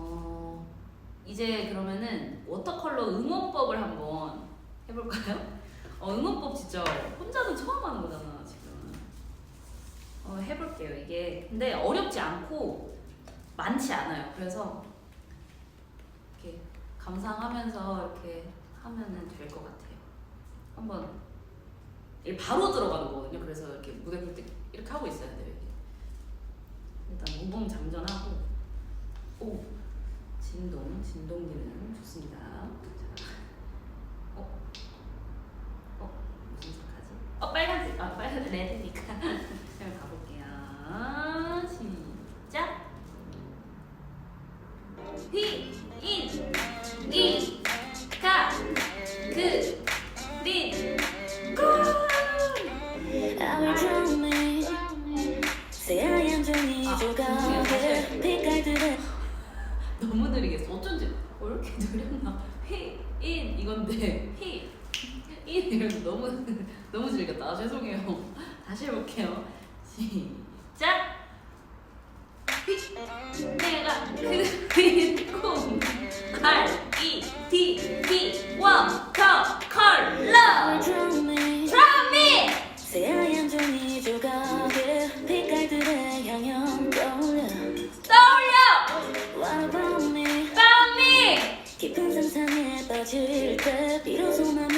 어, 이제 그러면은 워터컬러 응원법을 한번 해볼까요? 어, 응원법 진짜 혼자는 처음 하는 거잖아 지금. 어, 해볼게요. 이게 근데 어렵지 않고 많지 않아요. 그래서 이렇게 감상하면서 이렇게 하면은 될 것 같아요. 한번 바로 들어가는 거거든요. 그래서 이렇게 무대 볼 때 이렇게 하고 있어야 돼요. 이게. 일단 무봉 장전하고 오 진동 진동 기능 좋습니다. 자, 어, 어? 무슨 색하지? 어 빨간색. 아 빨간색 레드니까. 그냥 가볼게요. 시작. 휘인이 가 그린. Our dreaming 새하얀 종이 아, 조각에 빛깔들을 너무 느리겠어. 어쩐지 왜 이렇게 느렸나? 휘인 이건데 휘인 이러면서 너무 너무 즐겼다. 아, 죄송해요. 다시 해볼게요. 시작. 휘 내가 꿈 R E D P 워터 컬러 깊은 상상에 빠질 때 비로소 맘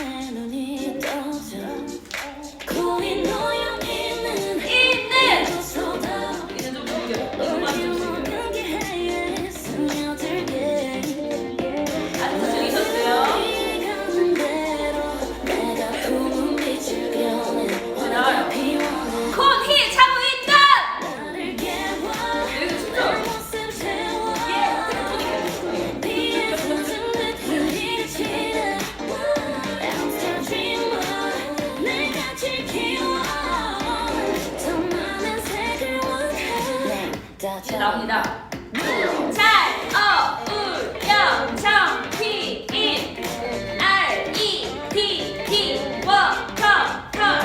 이제 나옵니다.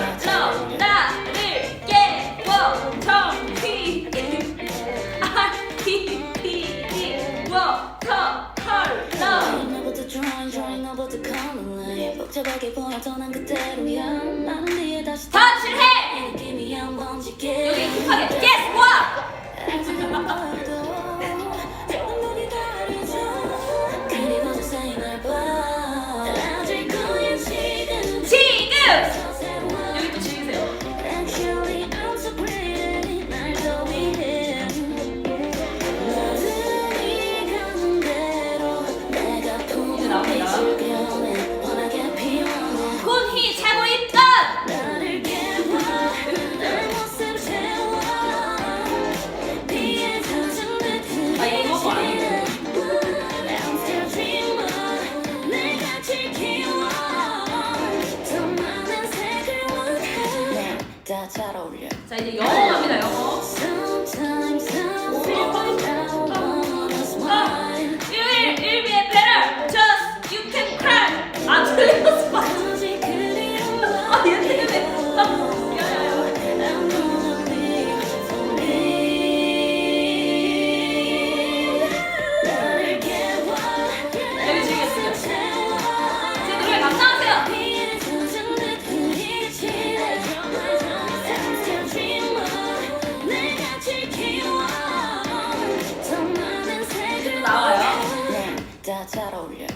E 나를 깨워 E 컬러 너부터 복잡하게 난 그대로야 나는 다시 터 어울려 잘